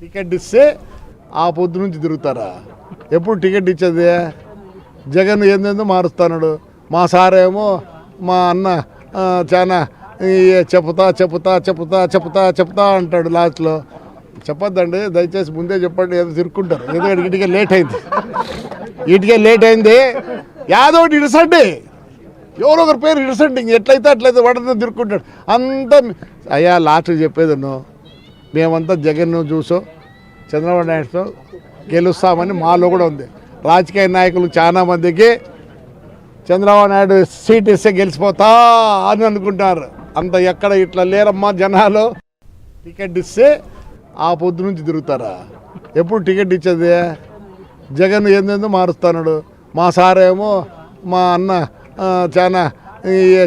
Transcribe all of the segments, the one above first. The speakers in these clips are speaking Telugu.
టికెట్ ఇస్తే ఆ పొద్దు నుంచి తిరుగుతారా? ఎప్పుడు టికెట్ ఇచ్చేది? జగన్ ఏందేందో మారుస్తాడు మా సారేమో మా అన్న చాలా చెప్తా చెప్తా చెప్తా చెప్తా చెప్తా అంటాడు లాస్ట్లో చెప్పొద్దండి దయచేసి ముందే చెప్పండి ఏదో తిరుక్కుంటారు. ఏదో ఇటుకే లేట్ అయింది. ఇటుకే లేట్ అయింది. యాదో ఒకటి ఇడసండి. ఎవరో ఒకరి పేరు ఇడసండి. ఇంక ఎట్లయితే అట్లయితే వాడితో తిరుక్కుంటాడు. అంతా అయ్యా లాస్ట్ చెప్పేది నువ్వు మేమంతా జగన్ను చూసో చంద్రబాబు నాయుడుతో గెలుస్తామని మాలో కూడా ఉంది. రాజకీయ నాయకులు చాలా మందికి చంద్రబాబు నాయుడు సీట్ ఇస్తే గెలిచిపోతా అని అనుకుంటారు. అంత ఎక్కడ ఇట్లా లేరమ్మా జనాలు. టికెట్ ఇస్తే ఆ పొద్దు నుంచి తిరుగుతారా? ఎప్పుడు టికెట్ ఇచ్చేది? జగన్ ఏందేందో మారుస్తాడు మా సారేమో మా అన్న చాలా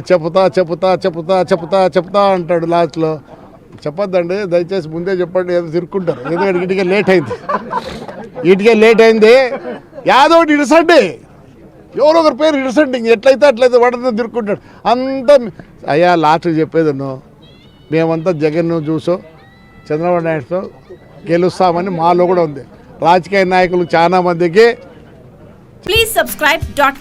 చెప్తా చెప్తా చెప్తా చెప్తా చెప్తా అంటాడు లాస్ట్లో. చెప్పొద్దండి దయచేసి ముందే చెప్పండి ఏదో తిరుక్కుంటారు. ఎందుకంటే ఇటుకే లేట్ అయింది. ఇటుకే లేట్ అయింది. యాదో ఒకటి ఇడసండి. ఎవరో ఒకరి పేరు ఇడసండి. ఎట్లయితే అట్లయితే వాడితో తిరుక్కుంటాడు. అంతా అయ్యా లాస్ట్ చెప్పేది నువ్వు మేమంతా జగన్ చూసో చంద్రబాబు నాయుడుతో గెలుస్తామని మాలో కూడా ఉంది. రాజకీయ నాయకులు చాలా మందికి సబ్స్క్రైబ్ subscribe dot.